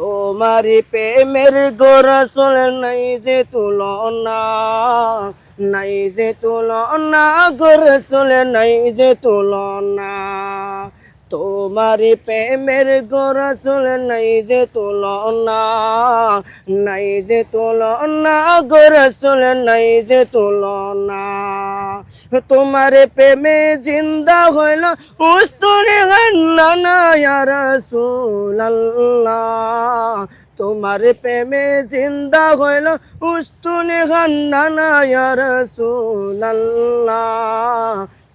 তোমার প্রেমের গোরসল নাই যে তুলনা নাই যে তুলনা গোরসল নাই যে তুলনা। তোমার প্রেমের গোরসল নাই যে তুলনা, নাই যে তুলনা গোরসল নাই যে তুলনা। তোমার প্রেমে জিন্দা হইল উস্তরে গান্না রসুল্লাহ তোমার প্রেমে জিন্দা হইল উস্তুনে গান্না রসুল্লাহ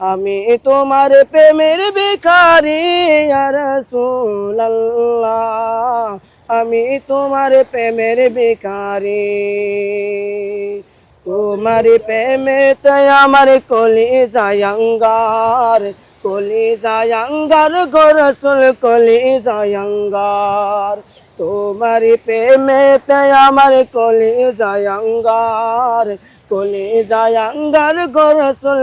আমি তোমার প্রেমের বেকারি রসুল্লাহ আমি তোমার প্রেমের বেকারি তোমার প্রেমে তাই আমার কলি জায়ঙ্গার কলি জায়ঙ্গার গোরসুল কলি জায়ঙ্গার। তোমার প্রেমেতে আমার কলি জায়ঙ্গার। কলি জায়ঙ্গার গোরসুল